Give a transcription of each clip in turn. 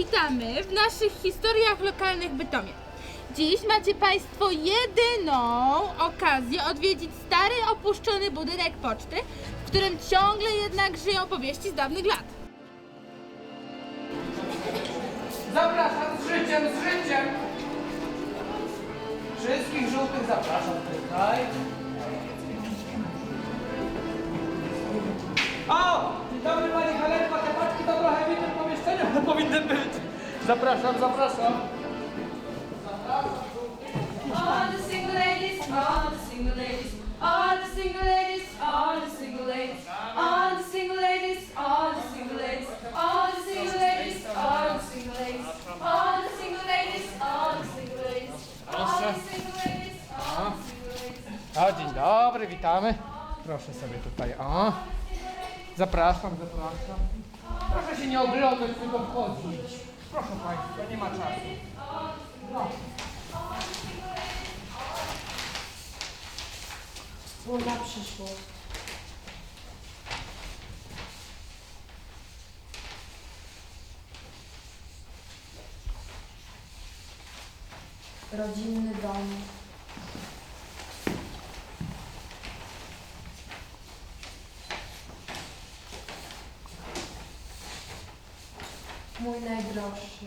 witamy w naszych historiach lokalnych Bytomie. Dziś macie Państwo jedyną okazję odwiedzić stary, opuszczony budynek poczty, w którym ciągle jednak żyją powieści z dawnych lat. Zapraszam z życiem, z życiem. Wszystkich żółtych zapraszam tutaj. O! Dzień dobry Pani Helenko, te paczki to trochę w innym pomieszczeniu powinny być. Zapraszam, zapraszam. All the single ladies, all the single ladies, all the single ladies, all the single ladies, all the single ladies, all the single ladies, all the single ladies, all the single ladies, all the single ladies, all the single ladies, all the single ladies, all the single ladies. O, dzień dobry, witamy. Proszę sobie tutaj, o. Zapraszam, zapraszam. Proszę się nie oglądać, tylko wchodzić. Proszę Państwa, nie ma czasu. No. Słowa przyszło. Rodzinny dom. Mój najdroższy.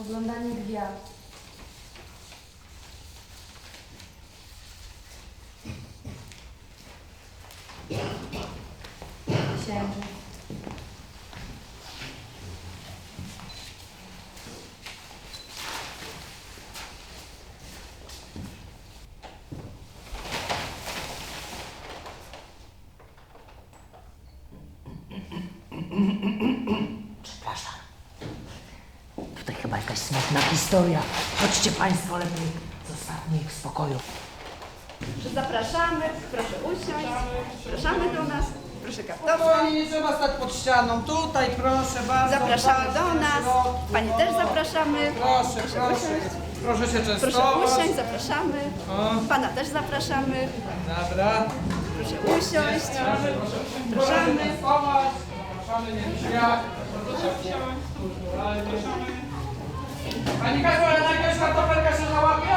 Oglądanie gwiazd. Przepraszam. Tutaj chyba jakaś smutna historia. Chodźcie Państwo lepiej, zostawmy ich w spokoju. Zapraszamy, proszę usiąść, zapraszamy do nas, proszę kartofla. Spokojnie, nie trzeba stać pod ścianą. Tutaj, proszę bardzo. Zapraszamy do na nas. Panie też zapraszamy. Proszę, proszę. Proszę się Proszę częstować. usiąść, zapraszamy. Pana też zapraszamy, Dobra. proszę usiąść. Proszę częstować. Zapraszamy, nie w drzwiach. Pani Kasiu, ale najpierw kartofelka się załapie?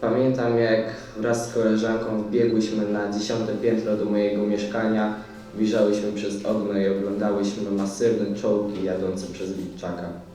Pamiętam jak wraz z koleżanką wbiegłyśmy na dziesiąte piętro do mojego mieszkania, wyjrzałyśmy przez okno i oglądałyśmy masywne czołgi jadące przez Witczaka.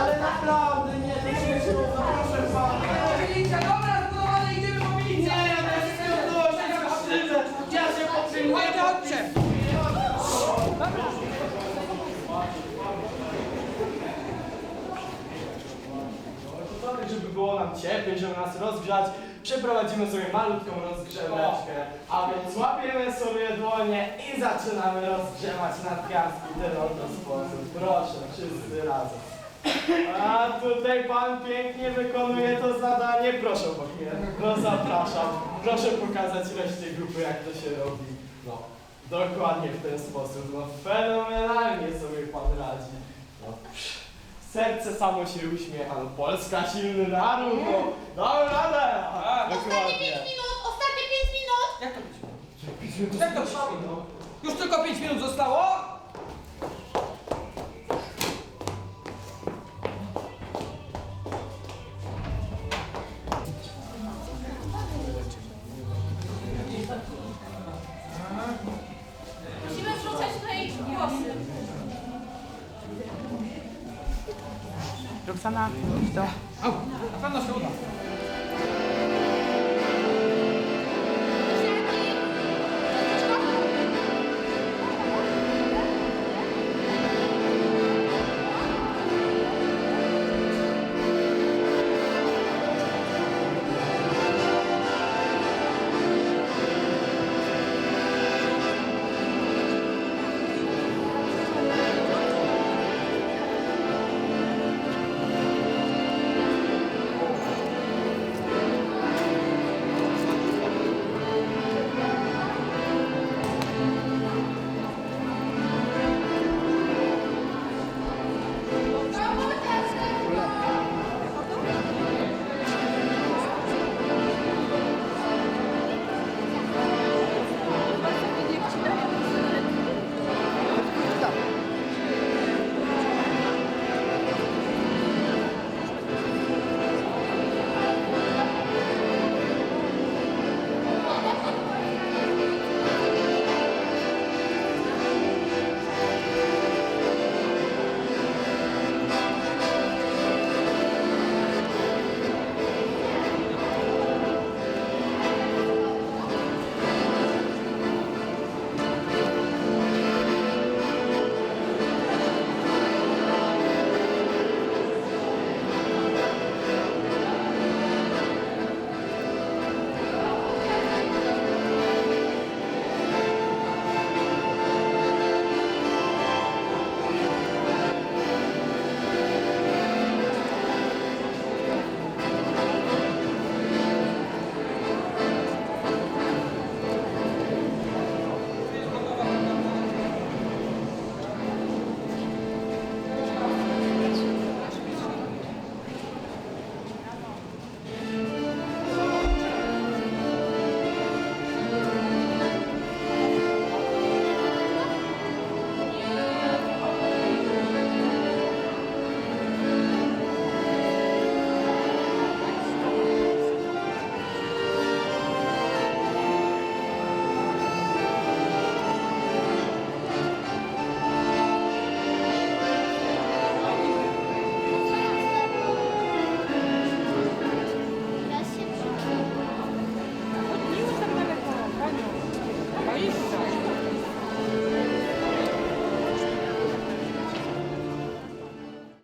Ale naprawdę nie, to się trudno, proszę pana. Milicja, dobra, zbudowane, idziemy po milicję. Nie, ja też chcę się wstydzę. Ja się podtrzymuję. Chodźcie, chodźcie. Tak, żeby było nam cieplej, żeby nas rozgrzać, przeprowadzimy sobie malutką rozgrzeweczkę. A więc łapiemy sobie dłonie i zaczynamy rozgrzewać nadgarstki w ten oto sposób. Proszę, wszyscy razem. A tutaj pan pięknie wykonuje to zadanie. Proszę obok mnie. No zapraszam. Proszę pokazać reszcie grupy jak to się robi. No. Dokładnie w ten sposób. No fenomenalnie sobie pan radzi. No, serce samo się uśmiecha. No, Polska silny naród. No, damy radę. Dokładnie. minut, ostatnie 5 minut! Jak to być? Jak to być? Już tylko 5 minut zostało? Roxana, to. O, na pewno się uda.